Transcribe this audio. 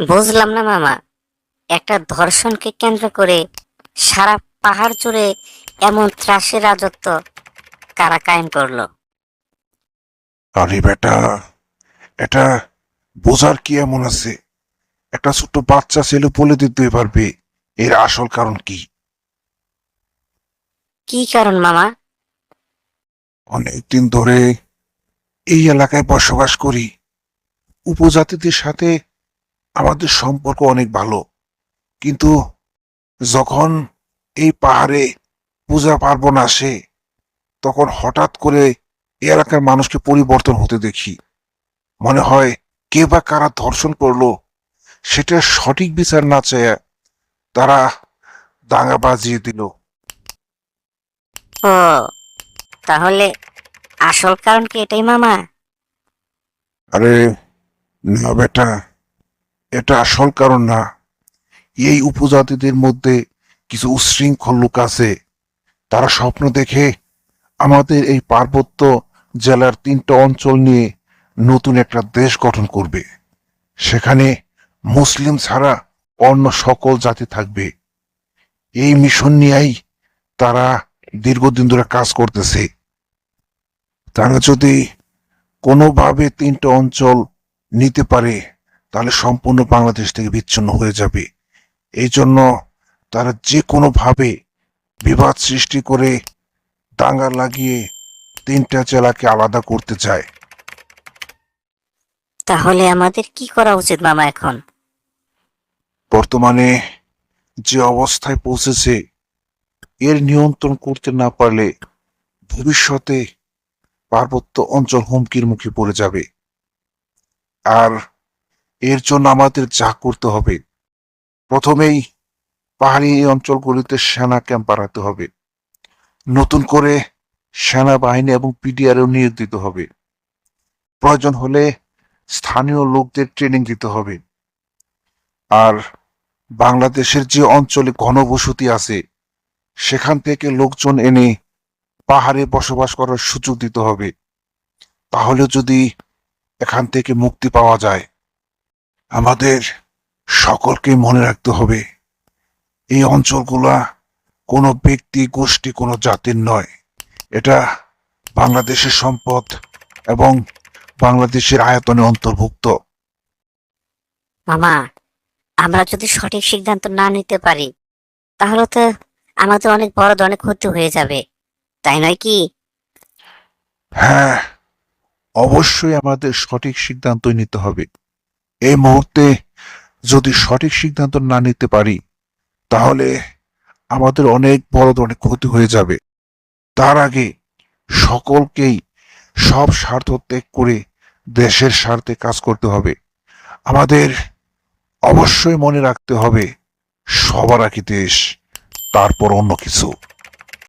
বুঝলাম না মামা। একটা ধর্ষণকে কেন্দ্র করে সারা পাহাড় জুড়ে এমন ত্রাসের রাজত্ব কারা কায়েম করল? আরে বেটা এটা বোঝার কি এমন আছে? একটা ছোট্ট বাচ্চা ছেলে বলে দিতে পারবে এর আসল কারণ কি? কি কারণ মামা? অনেকদিন ধরে এই এলাকায় বসবাস করি। উপজাতিদের সাথে আমাদের সম্পর্ক অনেক ভালো। কিন্তু যখন এই পাহাড়ে পূজা পার্বণ আসে তখন হঠাৎ করে এলাকার মানুষকে পরিবর্তন হতে দেখি। মনে হয় কে বা কারা ধর্ষণ করল সেটা সঠিক বিচার না চেয়ে তারা দাঙ্গা বাজিয়ে দিল। ও তাহলে আসল কারণ কি এটাই মামা? আরে না বেটা এটা আসল কারণ না। এই উপজাতিদের মধ্যে কিছু উশৃঙ্খল লোক আছে। তারা স্বপ্ন দেখে আমাদের এই পার্বত্য জেলার তিনটা অঞ্চল নিয়ে নতুন একটা দেশ গঠন করবে। সেখানে মুসলিম ছাড়া অন্য সকল জাতি থাকবে। এই মিশন নিয়েই তারা দীর্ঘদিন ধরে কাজ করতেছে। তারা যদি কোনোভাবে তিনটা অঞ্চল নিতে পারে তাহলে সম্পূর্ণ বাংলাদেশ থেকে বিচ্ছিন্ন হয়ে যাবে। এই জন্য তারা যে কোনোভাবে বিবাদ সৃষ্টি করে দাঙ্গা লাগিয়ে তিনটা জেলাকে আলাদা করতে চায়। তাহলে আমাদের কি করা উচিত মামা এখন? বর্তমানে যে অবস্থায় পৌঁছেছে এর নিয়ন্ত্রণ করতে না পারলে ভবিষ্যতে পার্বত্য অঞ্চল হুমকির মুখে পড়ে যাবে। আর এর জন্য আমাদের যা করতে হবে। প্রথমেই পাহাড়ি অঞ্চলগুলিতে সেনা ক্যাম্প বাড়াতে হবে। নতুন করে সেনাবাহিনী এবং পিডিআরও নিয়োগ দিতে হবে। প্রয়োজন হলে স্থানীয় লোকদের ট্রেনিং দিতে হবে। আর বাংলাদেশের যে অঞ্চলে ঘনবসতি আছে, সেখান থেকে লোকজন এনে পাহাড়ে বসবাস করার সুযোগ দিতে হবে। তাহলে যদি এখান থেকে মুক্তি পাওয়া যায় আমাদের সকলকে মনে রাখতে হবে এই অঞ্চলগুলা কোনো ব্যক্তি গোষ্ঠী কোনো জাতির নয়। এটা বাংলাদেশের সম্পদ এবং বাংলাদেশের আয়তনে অন্তর্ভুক্ত। মামা আমরা যদি সঠিক সিদ্ধান্ত না নিতে পারি তাহলে তো আমাদের অনেক বড় ধরনের ক্ষতি হয়ে যাবে তাই নয় কি? হ্যাঁ অবশ্যই আমাদের সঠিক সিদ্ধান্ত নিতে হবে। এই মুহূর্তে যদি সঠিক সিদ্ধান্ত না নিতে পারি, তাহলে আমাদের অনেক বড় ধরনের ক্ষতি হয়ে যাবে। তার আগে সকলকেই সব স্বার্থ ত্যাগ করে দেশের স্বার্থে কাজ করতে হবে। আমাদের অবশ্যই মনে রাখতে হবে, সবার আগে দেশ, তারপর অন্য কিছু।